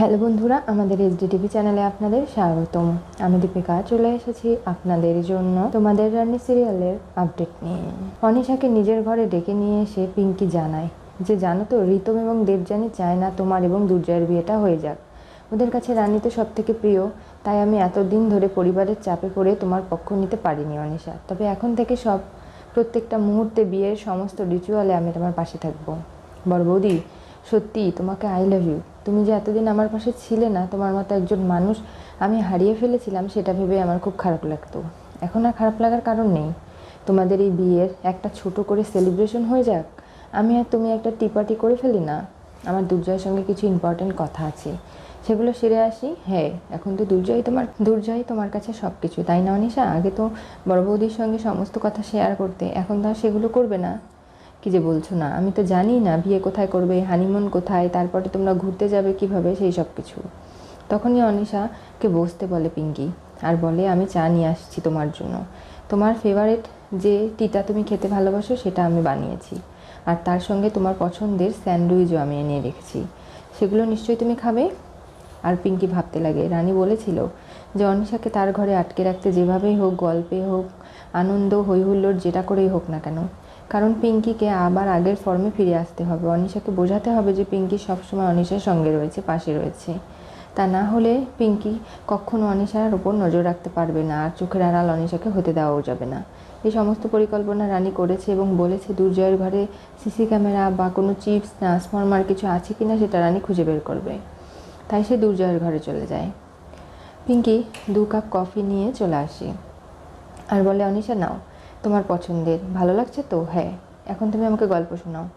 Hello বন্ধুরা, আমাদের HD TV চ্যানেলে আপনাদের স্বাগতম। আমি দীপিকা, চলে এসেছি আপনাদের জন্য তোমাদের রানী সিরিয়ালের আপডেট নিয়ে। অনিশাকে নিজের ঘরে ডেকে নিয়ে এসে পিঙ্কি জানায় যে, জানো তো রিতম এবং দেবযানী চায় না তোমার এবং দুর্জয়ের বিয়েটা হয়ে যাক। ওদের কাছে রানী তো সব থেকে প্রিয়, তাই আমি এতদিন ধরে পরিবারের চাপে পড়ে তোমার পক্ষ নিতে পারিনি অনিশা। তবে এখন থেকে সব, প্রত্যেকটা মুহূর্তে বিয়ের সমস্ত রিচুয়ালে আমি তোমার পাশে থাকব। বড় বৌদি, সত্যি তোমাকে আই লাভ ইউ তুমি যে এতদিন আমার পাশে ছিলে না, তোমার মতো একজন মানুষ আমি হারিয়ে ফেলেছিলাম, সেটা ভেবে আমার খুব খারাপ লাগতো। এখন আর খারাপ লাগার কারণ নেই। তোমাদের এই বিয়ের একটা ছোট করে সেলিব্রেশন হয়ে যাক। আমি আর তুমি একটা টিপাটি করে ফেলি না। আমার দুর্জয়ের সঙ্গে কিছু ইম্পর্টেন্ট কথা আছে। সেগুলো সেরে আসি। হ্যাঁ এখন তো দুর্জয় তোমার দুর্জয় তোমার কাছে সব কিছু তাই না অনিশা? আগে তো বড় বৌদির সঙ্গে সমস্ত কথা শেয়ার করতে, এখন তো সেগুলো করবে না। কি যে বলছো না? আমি তো জানি না বিয়ে কোথায় করবে হানিমুন কোথায়, তারপরে তোমরা ঘুরতে যাবে কীভাবে, সেই সব কিছু। তখনই অনিশাকে বসতে বলে পিঙ্কি আর বলে, আমি চা নিয়ে আসছি তোমার জন্য। তোমার ফেভারিট যে টিটা তুমি খেতে ভালোবাসো, সেটা আমি বানিয়েছি। আর তার সঙ্গে তোমার পছন্দের স্যান্ডউইচও আমি এনে রেখেছি। সেগুলো নিশ্চয়ই তুমি খাবে? আর পিঙ্কি ভাবতে লাগে। রানী বলেছিল যে, অনিশাকে তার ঘরে আটকে রাখতে যেভাবেই হোক, গল্পে হোক, আনন্দ হৈহুল্লোর যেটা করেই হোক না কেন কারণ পিঙ্কিকে আবার আগের ফর্মে ফিরে আসতে হবে। অনিশাকে বোঝাতে হবে যে পিঙ্কি সবসময় অনিশার সঙ্গে রয়েছে, পাশে রয়েছে। তা না হলে পিঙ্কি কখনো অনিশার ওপর নজর রাখতে পারবে না আর চোখের আড়াল অনিশাকে হতে দেওয়াও যাবে না। এই সমস্ত পরিকল্পনা রানী করেছে এবং বলেছে, দুর্জয়ের ঘরে সিসি ক্যামেরা বা কোনো চিপস ট্রান্সফরমার কিছু আছে কি না সেটা রানী খুঁজে বের করবে। তাই সে দুর্জয়ের ঘরে চলে যায়। পিঙ্কি দু কাপ কফি নিয়ে চলে আসে। আর বলে, অনিশা, নাও। তোমার পছন্দের। ভালো লাগছে তো? হ্যাঁ। এখন তুমি আমাকে গল্প শোনাও।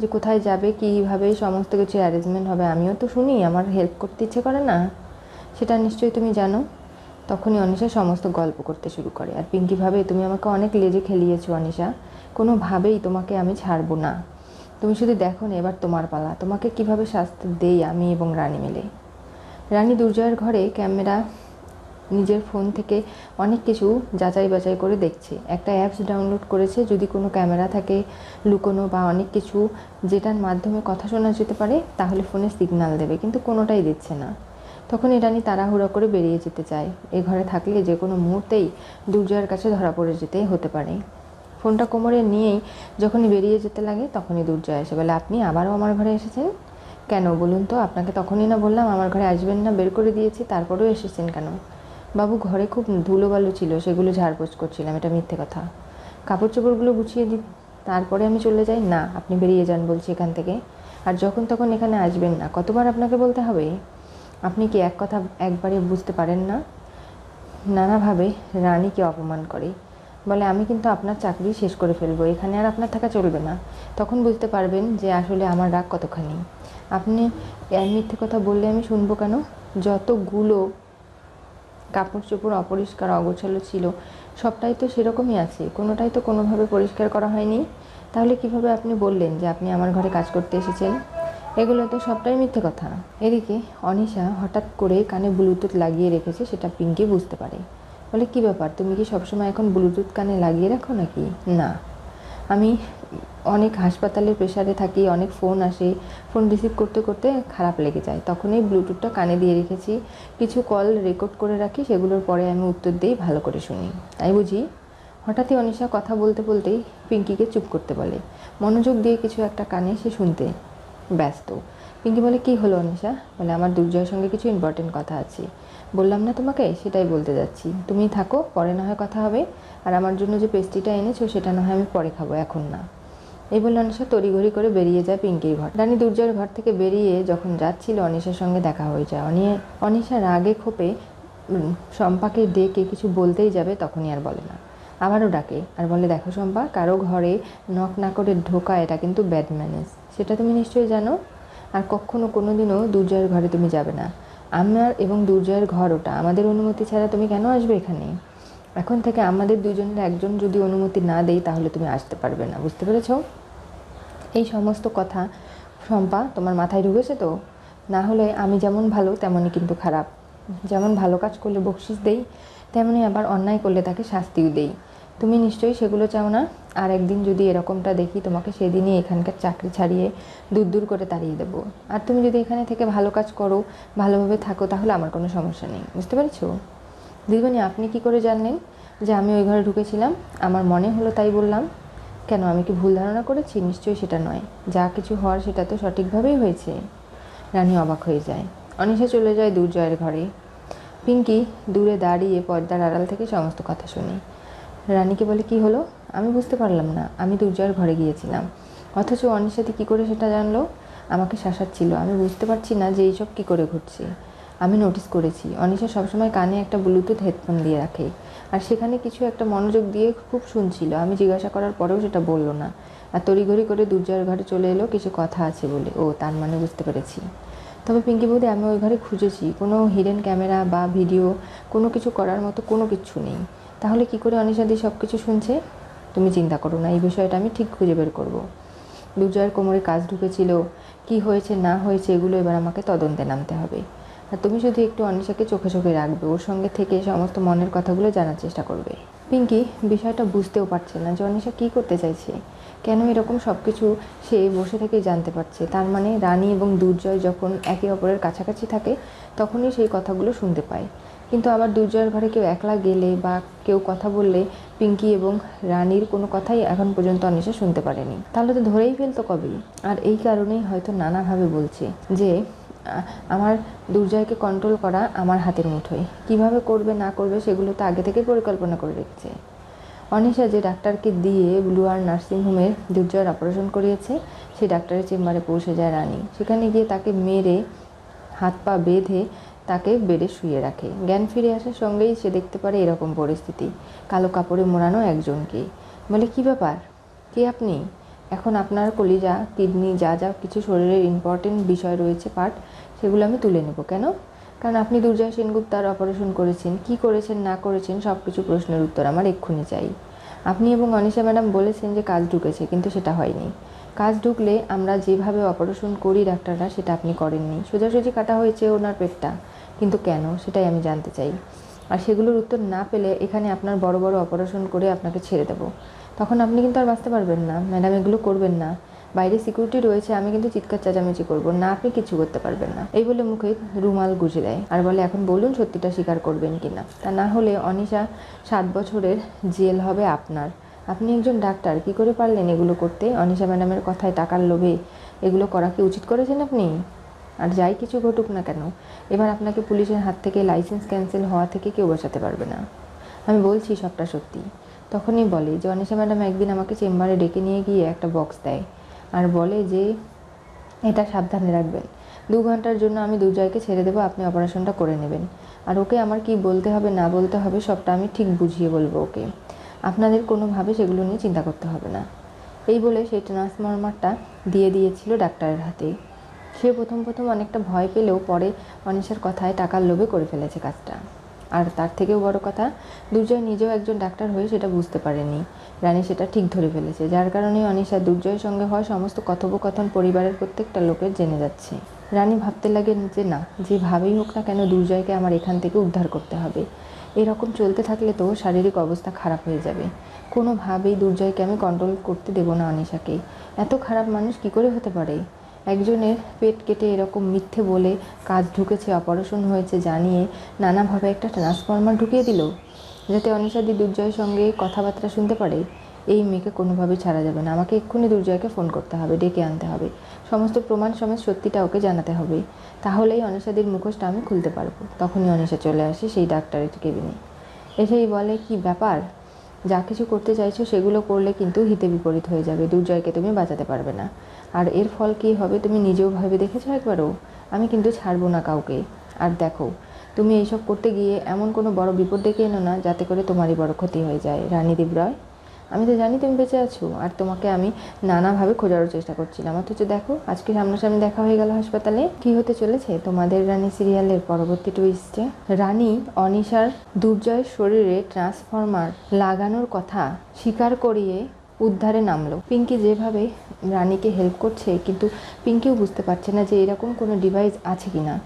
যে কোথায় যাবে, কীভাবে সমস্ত কিছু অ্যারেঞ্জমেন্ট হবে, আমিও তো শুনি, আমার হেল্প করতে ইচ্ছে করে না। সেটা নিশ্চয়ই তুমি জানো। তখনই অনিশা সমস্ত গল্প করতে শুরু করে। আর পিঙ্কি ভাবে, তুমি আমাকে অনেক লেজে খেলিয়েছো, অনিশা। কোনোভাবেই তোমাকে আমি ছাড়বো না। তুমি শুধু দেখো না, এবার তোমার পালা। তোমাকে কীভাবে শাস্তি দেই আমি এবং রানী মিলে? রানী দুর্জয়ের ঘরে ক্যামেরা নিজের ফোন থেকে অনেক কিছু যাচাই বাছাই করে দেখছে। একটা অ্যাপস ডাউনলোড করেছে, যদি কোনো ক্যামেরা থাকে লুকোনো বা অনেক কিছু যেটার মাধ্যমে কথা শোনা যেতে পারে, তাহলে ফোনে সিগন্যাল দেবে, কিন্তু কোনোটাই দিচ্ছে না। তখন রানী তাড়াহুড়ো করে বেরিয়ে যেতে চায়। এ ঘরে থাকলে যে কোনো মুহূর্তেই দুর্জয়ের কাছে ধরা পড়ে যেতে হতে পারে। ফোনটা কোমরে নিয়েই যখনই বেরিয়ে যেতে লাগে, তখনই দুর্জয় এসে বলে, আপনি আবারও আমার ঘরে এসেছেন? কেন বলুন তো, আপনাকে তখনই না বললাম, আমার ঘরে আসবেন না, বের করে দিয়েছি, তারপরেও এসেছেন কেন? বাবু ঘরে খুব ধুলোবালু ছিল, সেগুলো ঝাড়পোছ করছিলাম, এটা মিথ্যে কথা। কাপড় চোপড়গুলো গুছিয়ে দিই তারপরে আমি চলে যাই? না, আপনি বেরিয়ে যান বলছি এখান থেকে। আর যখন তখন এখানে আসবেন না, কতবার আপনাকে বলতে হবে? আপনি কি এক কথা একবারে বুঝতে পারেন না? নানাভাবে রানীকে অপমান করে। বলে, আমি কিন্তু আপনার চাকরি শেষ করে ফেলব, এখানে আর আপনার থাকা চলবে না। তখন বুঝতে পারবেন যে আসলে আমার রাগ কতখানি। আপনি মিথ্যে কথা বললে আমি শুনব কেন? যতগুলো কাপড় চোপড় অপরিষ্কার, অগোছালো ছিল। সবটাই তো সেরকমই আছে। কোনোটাই তো কোনোভাবে পরিষ্কার করা হয়নি। তাহলে কীভাবে আপনি বললেন যে আপনি আমার ঘরে কাজ করতে এসেছেন? এগুলো তো সবটাই মিথ্যে কথা। এদিকে অনিশা হঠাৎ করে কানে ব্লুটুথ লাগিয়ে রেখেছে, সেটা পিঙ্কি বুঝতে পারে। বলে, কী ব্যাপার? তুমি কি সবসময় এখন ব্লুটুথ কানে লাগিয়ে রাখো নাকি? না। আমি অনেক হাসপাতালের প্রেশারে থাকি, অনেক ফোন আসে। ফোন রিসিভ করতে করতে খারাপ লেগে যায়। তখনই ব্লুটুথটা কানে দিয়ে রেখেছি। কিছু কল রেকর্ড করে রাখি, সেগুলোর পরে আমি উত্তর দিই, ভালো করে শুনি। তাই বুঝি? হঠাৎই অনিশা কথা বলতে বলতেই পিঙ্কিকে চুপ করতে বলে। মনোযোগ দিয়ে কিছু একটা কানে সে শুনতে। ব্যস্ত। পিঙ্কি বলে কি হলো অনিশা? বলে আমার দুর্জয়ের সঙ্গে কিছু ইম্পর্টেন্ট কথা আছে। বললাম না তোমাকে? সেটাই বলতে যাচ্ছি। তুমি থাকো পরে না হয় কথা হবে। আর আমার জন্য যে পেস্ট্রিটা এনেছো সেটা না হয় আমি পরে খাব এখন না। এই বলে অনিশা তড়িঘড়ি করে বেরিয়ে যায় পিঙ্কির ঘর। রানী দুর্জয়ের ঘর থেকে বেরিয়ে যখন যাচ্ছিল অনিশার সঙ্গে দেখা হয়ে যায়। অনিয়ে অনিশা রাগে উম, শম্পাকে ডেকে কিছু বলতেই যাবে তখনই আর বলে না। আবারও ডাকে আর বলে দেখো শম্পা কারও ঘরে নক না করে ঢোকা এটা কিন্তু ব্যাড ম্যানেজ সেটা তুমি নিশ্চয়ই জানো? আর কখনো কোনো দিনও দুর্জয়ের ঘরে তুমি যাবে না। আমার এবং দুর্জয়ের ঘর ওটা। আমাদের অনুমতি ছাড়া তুমি কেন আসবে এখানে? এখন থেকে আমাদের দুজনের একজন যদি অনুমতি না দেয় তাহলে তুমি আসতে পারবে না। বুঝতে পেরেছ? এই সমস্ত কথা শম্পা, তোমার মাথায় ঢুকেছে তো? না হলে আমি যেমন ভালো, তেমনই কিন্তু খারাপ। যেমন ভালো কাজ করলে বকশিস দেই তেমনি আবার অন্যায় করলে তাকে শাস্তিও দেই। তুমি নিশ্চয়ই সেগুলো চাও না? আর একদিন যদি এরকমটা দেখি, তোমাকে সেদিনই এখানকার চাকরি ছাড়িয়ে দূর দূর করে তাড়িয়ে দেবো। আর তুমি যদি এখানে থেকে ভালো কাজ করো, ভালোভাবে থাকো, তাহলে আমার কোনো সমস্যা নেই। বুঝতে পেরেছ? দিদিমণি, আপনি কি করে জানলেন যে আমি ওই ঘরে ঢুকেছিলাম? আমার মনে হলো তাই বললাম, কেন, আমি কি ভুল ধারণা করেছি? নিশ্চয়ই সেটা নয়। যা কিছু হওয়ার সেটা তো সঠিকভাবেই হয়েছে। রানী অবাক হয়ে যায়। অনিশা চলে যায় দুর্জয়ের ঘরে। পিঙ্কি দূরে দাঁড়িয়ে পর্দার আড়াল থেকে সমস্ত কথা শুনি। রানীকে বলে, কি হলো? আমি বুঝতে পারলাম না। আমি দুর্জয়ের ঘরে গিয়েছিলাম। অথচ অনিশাতে কী করে সেটা জানলো? আমাকে শাসাচ্ছিল। আমি বুঝতে পারছি না যে এইসব কী করে ঘটছে। আমি নোটিস করেছি, অনিশা সবসময় কানে একটা ব্লুটুথ হেডফোন দিয়ে রাখে। আর সেখানে কিছু একটা মনোযোগ দিয়ে খুব শুনছিল। আমি জিজ্ঞাসা করার পরেও সেটা বলল না। আর তড়িঘড়ি করে দুর্জয়ের ঘরে চলে এলো, কিছু কথা আছে বলে। ও, তার মানে বুঝতে পেরেছি। তবে পিঙ্কি বৌদি, আমি ওই ঘরে খুঁজেছি। কোনো হিডেন ক্যামেরা বা ভিডিও কোনো কিছু করার মতো কোনো কিছু নেই। তাহলে কি করে অনিশাদি সব কিছু শুনছে? তুমি চিন্তা করো না, এই বিষয়টা আমি ঠিক খুঁজে বের করব। দুর্জয়ের কোমরে কাজ ঢুকেছিল, কি হয়েছে, না হয়েছে, এগুলো এবার আমাকে তদন্তে নামতে হবে। আর তুমি শুধু একটু অনিশাকে চোখে চোখে রাখবে, ওর সঙ্গে থেকে সমস্ত মনের কথাগুলো জানার চেষ্টা করবে। পিঙ্কি, বিষয়টা বুঝতেও পারছে না যে অনিশা কী করতে চাইছে। কেন এরকম সব কিছু সে বসে থেকে জানতে পারছে? তার মানে রানী এবং দুর্জয় যখন একে অপরের কাছাকাছি থাকে, তখনই সেই কথাগুলো শুনতে পায়। কিন্তু আবার দুর্জয়ের ঘরে কেউ একলা গেলে বা কেউ কথা বললে পিঙ্কি এবং রানীর কোনো কথাই এখন পর্যন্ত অনিশা শুনতে পারেনি। তাহলে তো ধরেই ফেলতো কবেই। আর এই কারণেই হয়তো নানাভাবে বলছে যে আমার দুর্জয়কে কন্ট্রোল করা আমার হাতের মুঠোয়। কীভাবে করবে, না করবে, সেগুলো তো আগে থেকে পরিকল্পনা করে রেখেছে। অনিশা যে ডাক্তারকে দিয়ে ব্লু ব্লুয়ার নার্সিংহোমের দুর্জয়ের অপারেশন করিয়েছে, সেই ডাক্তারের চেম্বারে পৌঁছে যায় রানী। সেখানে গিয়ে তাকে মেরে হাত পা বেঁধে তাকে বেডে শুয়ে রাখে। জ্ঞান ফিরে আসার সঙ্গেই সে দেখতে পারে এরকম পরিস্থিতি। কালো কাপড়ে মোড়ানো একজনকে। বলে, কি ব্যাপার? কে আপনি? এখন আপনার কলিজা, কিডনি, যা যা কিছু শরীরের ইম্পর্টেন্ট বিষয় রয়েছে, পার্ট, সেগুলো আমি তুলে নেব কেন? কারণ আপনি দুর্জয় সেনগুপ্তার অপারেশন করেছেন, কি করেছেন, না করেছেন সব কিছু প্রশ্নের উত্তর আমার এক্ষুনি চাই। আপনি এবং অনিশা ম্যাডাম বলেছেন যে কাজ ঢুকেছে, কিন্তু সেটা হয়নি। কাজ ঢুকলে আমরা যেভাবে অপারেশন করি, ডাক্তাররা, সেটা আপনি করেননি। সোজাসুজি কাটা হয়েছে ওনার পেটটা। কিন্তু কেন? সেটাই আমি জানতে চাই। আর সেগুলোর উত্তর না পেলে এখানে আপনার বড় বড় অপারেশন করে আপনাকে ছেড়ে দেবো। তখন আপনি কিন্তু আর বাঁচতে পারবেন না। ম্যাডাম, এগুলো করবেন না। বাইরে সিকিউরিটি রয়েছে, আমি কিন্তু চিৎকার চেঁচামেচি করব। না আপনি কিছু করতে পারবেন না। এই বলে মুখে রুমাল গুজে দেয়। আর বলে, এখন বলুন সত্যিটা স্বীকার করবেন কিনা তা না হলে অনিশা, সাত বছরের জেল হবে আপনার। আপনি একজন ডাক্তার, কি করে পারলেন এগুলো করতে? অনিশা ম্যাডামের কথায় টাকার লোভে এগুলো করা কি উচিত করেছেন আপনি? আর যাই কিছু ঘটুক না কেন, এবার আপনাকে পুলিশের হাত থেকে লাইসেন্স ক্যান্সেল হওয়া থেকে কেউ বাঁচাতে পারবে না। আমি বলছি সবটা সত্যি। তখনই বলে যে, অনিশা ম্যাডাম একদিন আমাকে চেম্বারে ডেকে নিয়ে গিয়ে একটা বক্স দেয় আর বলে যে, এটা সাবধানে রাখবেন। দু ঘণ্টার জন্য আমি দুর্জয়কে ছেড়ে দেবো, আপনি অপারেশনটা করে নেবেন। আর ওকে আমার কি বলতে হবে, না বলতে হবে, সবটা আমি ঠিক বুঝিয়ে বলব ওকে। আপনাদের কোনোভাবে সেগুলো নিয়ে চিন্তা করতে হবে না। এই বলে সেই ট্রান্সফরমারটা দিয়ে দিয়েছিল ডাক্তারের হাতে। সে প্রথম প্রথম অনেকটা ভয় পেলেও পরে অনিশার কথায় টাকার লোভে করে ফেলেছে কাজটা। আর তার থেকেও বড় কথা, দুর্জয় নিজেও একজন ডাক্তার হয়ে সেটা বুঝতে পারেনি। রানী সেটা ঠিক ধরে ফেলেছে, যার কারণে অনিশা দুর্জয়ের সঙ্গে হয় সমস্ত কথোপকথন পরিবারের প্রত্যেকটা লোকের জেনে যাচ্ছে। রানী ভাবতে লাগে যে, না, যেভাবেই হোক না কেন দুর্জয়কে আমার এখান থেকে উদ্ধার করতে হবে। এরকম চলতে থাকলে তো শারীরিক অবস্থা খারাপ হয়ে যাবে। কোনোভাবেই দুর্জয়কে আমি কন্ট্রোল করতে দেবো না অনিশাকে এত খারাপ মানুষ কি করে হতে পারে? একজনের পেট কেটে এরকম মিথ্যে বলে কাজ ঢুকেছে, অপারেশন হয়েছে জানিয়ে নানাভাবে একটা ট্রান্সফরমার ঢুকিয়ে দিল। যাতে অনিশাদি দুর্জয়ের সঙ্গে কথাবার্তা শুনতে পারে। এই মেয়েকে কোনোভাবেই ছাড়া যাবে না। আমাকে এক্ষুনি দুর্জয়কে ফোন করতে হবে, ডেকে আনতে হবে। সমস্ত প্রমাণ সমেত সত্যিটা ওকে জানাতে হবে। তাহলেই অনিশাদির মুখোশটা আমি খুলতে পারব। তখনই অনিশা চলে আসে সেই ডাক্তারের কেবিনে। এসেই বলে, কি ব্যাপার? যা কিছু করতে চাইছো সেগুলো করলে কিন্তু হিতে বিপরীত হয়ে যাবে। দুর্জয়কে তুমি বাঁচাতে পারবে না। আর এর ফল কী হবে তুমি নিজেও ভাবে দেখেছ একবারও? আমি কিন্তু ছাড়বো না কাউকে। আর দেখো, তুমি এইসব করতে গিয়ে এমন কোনো বড় বিপদ ডেকে এনো না, যাতে করে তোমারই বড় ক্ষতি হয়ে যায়। রানীদেব রয় আমি তো জানি তুমি বেঁচে আছো, আর তোমাকে আমি নানাভাবে খোঁজারও চেষ্টা করছিলাম। অথচ দেখো, আজকে সামনাসামনি দেখা হয়ে গেল হাসপাতালে। কি হতে চলেছে? তোমাদের রানী সিরিয়ালের পরবর্তী টুইস্টে রানী অনিশার দুর্জয়ের শরীরে ট্রান্সফরমার লাগানোর কথা স্বীকার করিয়ে উদ্ধারে নামলো। পিঙ্কি যেভাবে রানীকে হেল্প করছে, কিন্তু পিঙ্কিও বুঝতে পারছে না যে এরকম কোনো ডিভাইস আছে কি না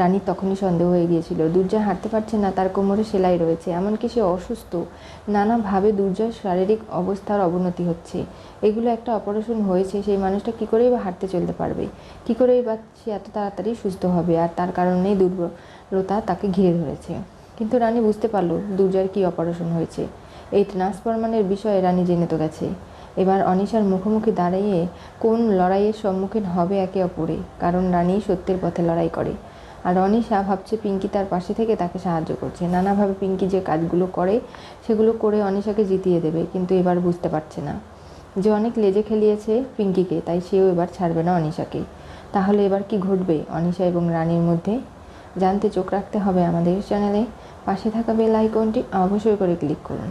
রানীর তখনই সন্দেহ হয়ে গিয়েছিল। দুর্জয় হাঁটতে পারছে না, তার কোমরে সেলাই রয়েছে, এমনকি সে অসুস্থ। নানাভাবে দুর্জয়ের শারীরিক অবস্থার অবনতি হচ্ছে। এগুলো একটা অপারেশন হয়েছে, সেই মানুষটা কী করেই বা হাঁটতে চলতে পারবে? কী করেই বা সে এত তাড়াতাড়ি সুস্থ হবে? আর তার কারণেই দুর্বলতা তাকে ঘিরে ধরেছে। কিন্তু রানী বুঝতে পারল দুর্জয়ের কী অপারেশন হয়েছে। এই ট্রান্সফরমারের বিষয়ে রানী জেনে তো গেছে। এবার অনিশার মুখোমুখি দাঁড়িয়ে কোন লড়াইয়ের সম্মুখীন হবে একে অপরে, কারণ রানী সত্যের পথে লড়াই করে। আর অনিশা ভাবছে পিঙ্কি তার পাশে থেকে তাকে সাহায্য করছে। নানাভাবে পিঙ্কি যে কাজগুলো করে, সেগুলো করে অনিশাকে জিতিয়ে দেবে, কিন্তু এবার বুঝতে পারছে না। যে অনেক লেজে খেলিয়েছে পিঙ্কিকে, তাই সেও এবার ছাড়বে না অনিশাকে। তাহলে এবার কি ঘটবে অনিশা এবং রানীর মধ্যে? জানতে চোখ রাখতে হবে আমাদের চ্যানেলে। পাশে থাকা বেল আইকনটি অবশ্যই করে ক্লিক করুন।